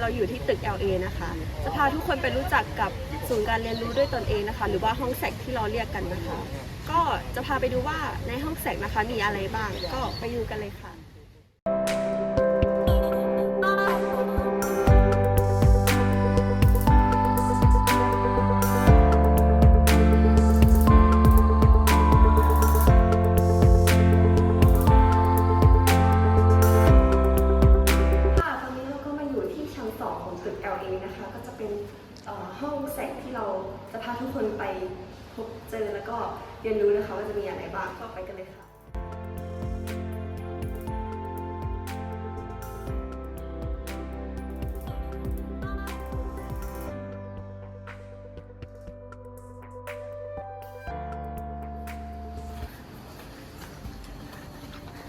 เราอยู่ที่ตึก LA นะคะ จะพาทุกคนไปรู้จักกับศูนย์การเรียนรู้ด้วยตนเองนะคะ หรือว่าห้องแสกที่เราเรียกกันนะคะ ก็จะพาไปดูว่าในห้องแสกนะคะมีอะไรบ้าง ก็ไปดูกันเลยค่ะ เป็นห้องแสงที่เราจะพาทุกคนไปพบเจอแล้วก็เรียนรู้นะคะว่าจะมีอะไรบ้างก็ไปกันเลยค่ะ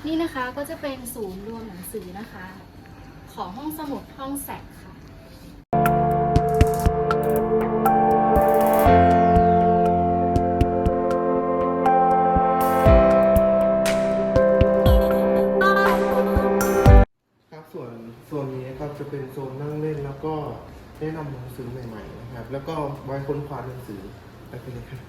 นี่นะคะก็จะเป็นศูนย์รวมหนังสือนะคะ ของห้องสมุดห้องแสกค่ะ จะเป็นโซนนั่งเล่นแล้วก็แนะนำหนังสือใหม่ๆนะครับ แล้วก็ไว้ค้นคว้าหนังสือไปกันเลยครับ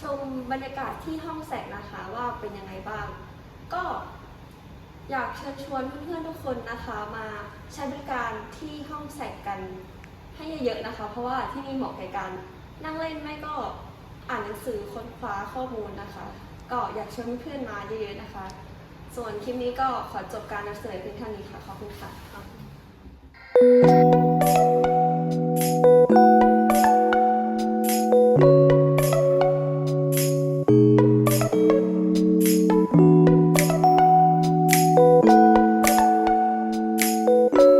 ชมบรรยากาศที่ห้องแสงนะคะว่าเป็นยังไงบ้าง ก็อยากเชิญชวนเพื่อนๆทุกคนนะคะมาใช้บริการที่ห้องแสงกันให้เยอะๆนะคะ เพราะว่าที่นี่เหมาะในการนั่งเล่นไม่ก็อ่านหนังสือค้นคว้าข้อมูลนะคะ ก็อยากเชวนเพื่อนๆมาเยอะๆนะคะ ส่วนคลิปนี้ก็ขอจบการนำเสนอเพียงเท่านี้ค่ะขอบคุณค่ะ you